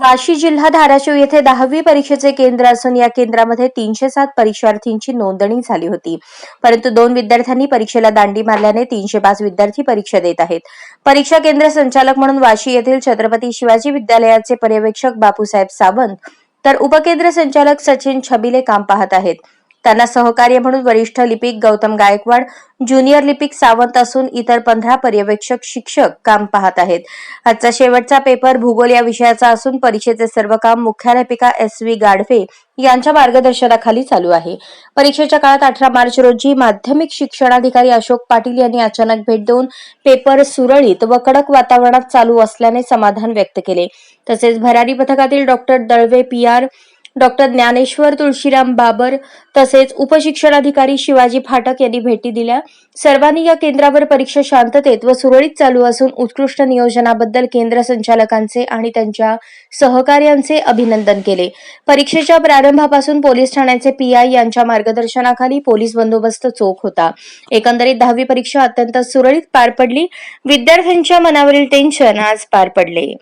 वाशी जिल्हा धाराशिव येथे दहावी परीक्षेचे केंद्र असून या केंद्रामध्ये तीनशे सात परीक्षार्थींची नोंदणी झाली होती. परंतु दोन विद्यार्थ्यांनी परीक्षेला दांडी मारल्याने तीनशे पाच विद्यार्थी परीक्षा देत आहेत. परीक्षा केंद्र संचालक म्हणून वाशी येथील छत्रपती शिवाजी विद्यालयाचे पर्यवेक्षक बापूसाहेब सावंत तर उपकेंद्र संचालक सचिन छबिले काम पाहत आहेत. त्यांना सहकार्य म्हणून वरिष्ठ लिपिक गौतम गायकवाड ज्युनियर लिपिक सावंत असून इतर पंधरा पर्यवेक्षक शिक्षक काम पाहत आहेत. आजचा शेवटचा पेपर भूगोल या विषयाचा असून परीक्षेचे सर्व काम मुख्याध्यापिका एस व्ही गाढवे यांच्या मार्गदर्शनाखाली चालू आहे. परीक्षेच्या काळात अठरा मार्च रोजी माध्यमिक शिक्षणाधिकारी अशोक पाटील यांनी अचानक भेट देऊन पेपर सुरळीत व कडक वातावरणात चालू असल्याने समाधान व्यक्त केले. तसेच भरारी पथकातील doctor Dalve P R doctor Dnyaneshwar Tulshiram Babar तसेच उपशिक्षणाधिकारी शिवाजी फाटक यांनी भेटी दिल्या. सर्वांनी या केंद्रावर परीक्षा शांततेत व सुरळीत चालू असून उत्कृष्ट नियोजनाबद्दल केंद्र संचालकांचे आणि त्यांच्या सहकार्यांचे अभिनंदन केले. परीक्षेच्या प्रारंभापासून पोलीस ठाण्याचे पीआय यांच्या मार्गदर्शनाखाली पोलीस बंदोबस्त चोख होता. एकंदरीत दहावी परीक्षा अत्यंत सुरळीत पार पडली. विद्यार्थ्यांच्या मनावरील टेन्शन आज पार पडले.